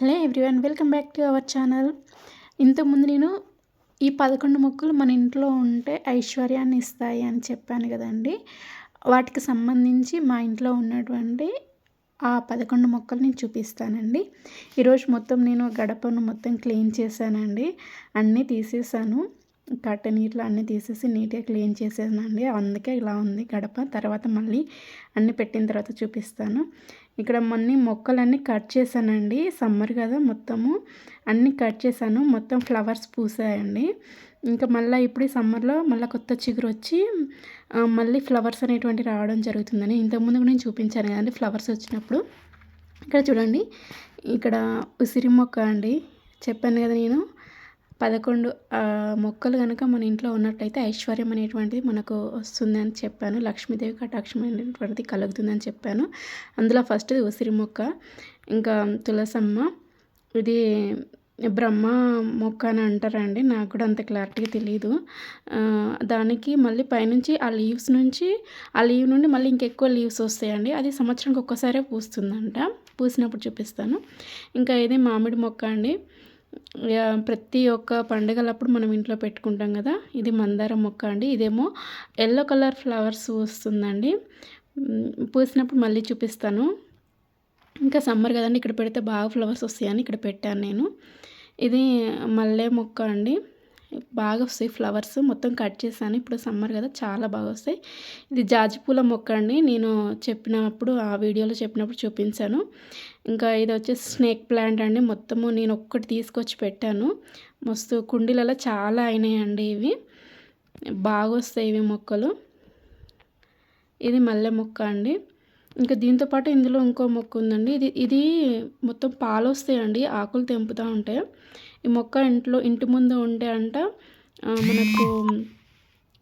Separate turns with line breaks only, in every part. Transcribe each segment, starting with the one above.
Hello everyone welcome back to our channel. ఇంతకుముందు నేను ఈ పదకొండు మొక్కలు మన ఇంట్లో ఉంటే ఐశ్వర్యాన్ని ఇస్తాయి అని చెప్పాను కదండి. వాటికి సంబంధించి మా ఇంట్లో ఉన్నటువంటి ఆ పదకొండు మొక్కలు నేను చూపిస్తానండి. ఈరోజు మొత్తం నేను గడపను మొత్తం క్లీన్ చేశానండి. అన్నీ తీసేసాను కట్ట నీటిలో అన్నీ తీసేసి నీట్గా క్లీన్ చేసేసానండి. అందుకే ఇలా ఉంది గడప. తర్వాత మళ్ళీ అన్నీ పెట్టిన తర్వాత చూపిస్తాను. ఇక్కడ మొన్న మొక్కలన్నీ కట్ చేశానండి. సమ్మర్ కదా మొత్తము. అన్నీ కట్ చేశాను. మొత్తం ఫ్లవర్స్ పూసాయండి. ఇంకా మళ్ళీ ఇప్పుడు సమ్మర్లో మళ్ళీ కొత్త చిగురు వచ్చి మళ్ళీ ఫ్లవర్స్ అనేటువంటి రావడం జరుగుతుందని ఇంతకుముందు నేను చూపించాను కదండి ఫ్లవర్స్ వచ్చినప్పుడు. ఇక్కడ చూడండి. ఇక్కడ ఉసిరి మొక్క అండి. చెప్పాను కదా నేను. పదకొండు మొక్కలు కనుక మన ఇంట్లో ఉన్నట్టయితే ఐశ్వర్యం అనేటువంటిది మనకు వస్తుందని చెప్పాను. లక్ష్మీదేవి కటాక్షం అనేటువంటిది కలుగుతుందని చెప్పాను. అందులో ఫస్ట్ ఉసిరి మొక్క ఇంకా తులసమ్మ. ఇది బ్రహ్మ మొక్క అని అంటారండి. నాకు కూడా అంత క్లారిటీగా తెలియదు దానికి మళ్ళీ పైనుంచి ఆ లీవ్స్ నుంచి ఆ లీవ్ నుండి మళ్ళీ ఇంకెక్కువ లీవ్స్ వస్తాయండి. అది సంవత్సరానికి ఒక్కసారే పూస్తుందంట. పూసినప్పుడు చూపిస్తాను. ఇంకా ఇది మామిడి మొక్క అండి. ప్రతి ఒక్క పండుగలప్పుడు మనం ఇంట్లో పెట్టుకుంటాం కదా. ఇది మందారం మొక్క అండి. ఇదేమో ఎల్లో కలర్ ఫ్లవర్స్ వస్తుందండి. పూసినప్పుడు మళ్ళీ చూపిస్తాను. ఇంకా సమ్మర్ కదండి ఇక్కడ పెడితే బాగా ఫ్లవర్స్ వస్తాయని ఇక్కడ పెట్టాను నేను. ఇది మల్లె మొక్క అండి. బాగా వస్తాయి ఫ్లవర్స్. మొత్తం కట్ చేశాను. ఇప్పుడు సమ్మర్ కదా చాలా బాగా వస్తాయి. ఇది జాజిపూల మొక్క అండి. నేను చెప్పినప్పుడు ఆ వీడియోలో చెప్పినప్పుడు చూపించాను. ఇంకా ఇది వచ్చేసి స్నేక్ ప్లాంట్ అండి. మొత్తము నేను ఒక్కటి తీసుకొచ్చి పెట్టాను. మస్తు కుండీలలో చాలా అయినాయండి ఇవి. బాగా వస్తాయి ఇవి మొక్కలు. ఇది మల్లె మొక్క అండి. ఇంకా దీంతోపాటు ఇందులో ఇంకో మొక్క ఉందండి. ఇది ఇది మొత్తం పాలు వస్తాయండి ఆకులు తెంపుతూ ఉంటాయి. ఈ మొక్క ఇంట్లో ఇంటి ముందు ఉంటే అంట మనకు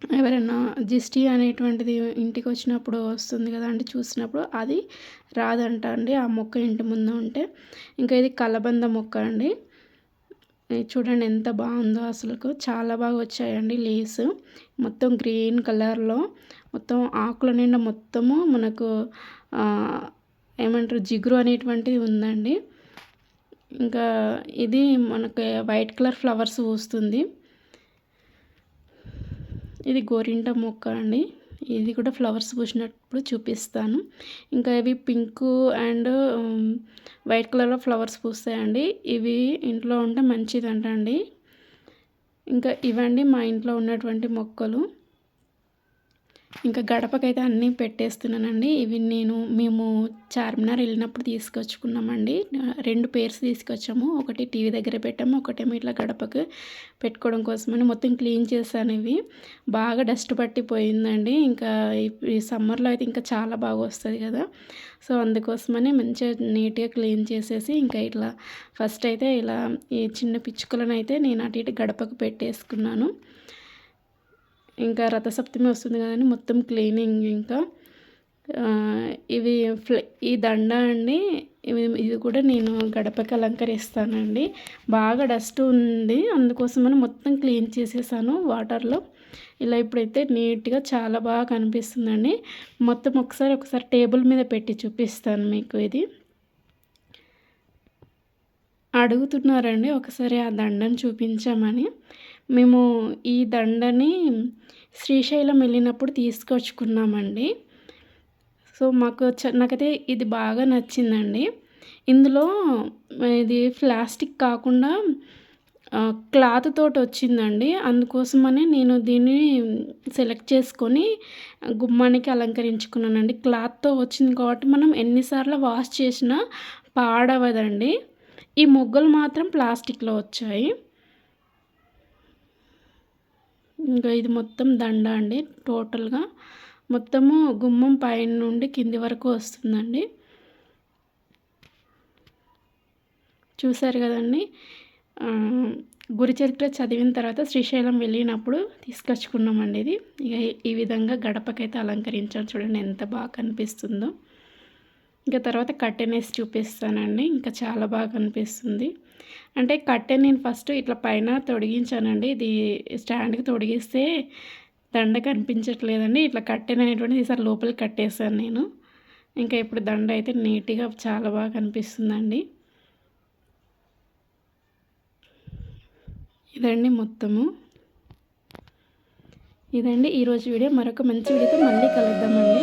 ఎవరైనా జిస్టి అనేటువంటిది ఇంటికి వచ్చినప్పుడు వస్తుంది కదా అండి చూసినప్పుడు అది రాదంట అండి ఆ మొక్క ఇంటి ముందు ఉంటే. ఇంకా ఇది కలబంద మొక్క అండి. చూడండి ఎంత బాగుందో అసలుకు. చాలా బాగా వచ్చాయండి లీవ్స్. మొత్తం గ్రీన్ కలర్లో. మొత్తం ఆకుల నిండా మొత్తము మనకు ఏమంటారు జిగురు అనేటువంటిది ఉందండి. ఇంకా ఇది మనకి వైట్ కలర్ ఫ్లవర్స్ పూస్తుంది ఇది గోరింట మొక్క అండి. ఇది కూడా ఫ్లవర్స్ పూసినప్పుడు చూపిస్తాను. ఇంకా ఇవి పింక్ అండ్ వైట్ కలర్లో ఫ్లవర్స్ పూస్తాయండి. ఇవి ఇంట్లో ఉంటే మంచిదంట అండి ఇంకా ఇవండి మా ఇంట్లో ఉన్నటువంటి మొక్కలు. ఇంకా గడపకైతే అన్నీ పెట్టేస్తున్నానండి. ఇవి నేను మేము చార్మినార్ వెళ్ళినప్పుడు తీసుకొచ్చుకున్నామండి. రెండు పేర్స్ తీసుకొచ్చాము. ఒకటి టీవీ దగ్గర పెట్టాము. ఒకటేమో ఇట్లా గడపకు పెట్టుకోవడం కోసమని మొత్తం క్లీన్ చేశాను ఇవి. బాగా డస్ట్ పట్టిపోయిందండి. ఇంకా ఈ సమ్మర్లో అయితే ఇంకా చాలా బాగా వస్తుంది కదా. సో అందుకోసమని మంచిగా నీట్గా క్లీన్ చేసేసి ఇంకా ఇట్లా ఫస్ట్ అయితే ఇలా ఈ చిన్న పిచ్చుకలను అయితే నేను అటు ఇటు గడపకు పెట్టేసుకున్నాను. ఇంకా రథసప్తమి వస్తుంది కదండి మొత్తం క్లీనింగ్ ఇంకా. ఇవి ఈ దండ అండి ఇవి ఇది కూడా నేను గడపకి అలంకరిస్తానండి. బాగా డస్ట్ ఉంది అందుకోసమని మొత్తం క్లీన్ చేసేసాను వాటర్లో ఇలా ఇప్పుడైతే నీట్గా చాలా బాగా కనిపిస్తుందండి. మొత్తం ఒకసారి ఒకసారి టేబుల్ మీద పెట్టి చూపిస్తాను మీకు ఇది. అడుగుతున్నారండి ఒకసారి ఆ దండను చూపించామని. మేము ఈ దండని శ్రీశైలం వెళ్ళినప్పుడు తీసుకొచ్చుకున్నామండి. సో మాకు నాకైతే ఇది బాగా నచ్చిందండి. ఇందులో ఇది ప్లాస్టిక్ కాకుండా క్లాత్ తోటి వచ్చిందండి అందుకోసమని నేను దీన్ని సెలెక్ట్ చేసుకొని గుమ్మానికి అలంకరించుకున్నానండి. క్లాత్తో వచ్చింది కాబట్టి మనం ఎన్నిసార్లు వాష్ చేసినా పాడవదండి. ఈ మొగ్గలు మాత్రం ప్లాస్టిక్లో వచ్చాయి. ఇంకా ఇది మొత్తం దండ అండి. టోటల్గా మొత్తము గుమ్మం పైన నుండి కింది వరకు వస్తుందండి. చూసారు కదండి? గురిచరిత్ర చదివిన తర్వాత శ్రీశైలం వెళ్ళినప్పుడు తీసుకొచ్చుకున్నామండి ఇది. ఇక ఈ విధంగా గడపకైతే అలంకరించాం చూడండి ఎంత బాగా కనిపిస్తుందో. ఇంకా తర్వాత కట్టెనేసి చూపిస్తానండి. ఇంకా చాలా బాగా అనిపిస్తుంది. అంటే కట్టె నేను ఫస్ట్ ఇట్లా పైన తొడిగించానండి. ఇది స్టాండ్కి తొడిగిస్తే దండ కనిపించట్లేదండి. ఇట్లా కట్టెన్ అనేటువంటిది ఈసారి లోపలికి కట్టేశాను నేను. ఇంకా ఇప్పుడు దండ అయితే నీట్గా చాలా బాగా కనిపిస్తుందండి ఇదండి మొత్తము. ఇదండి ఈరోజు వీడియో. మరొక మంచి వీడియోతో మళ్ళీ కలుద్దామండి.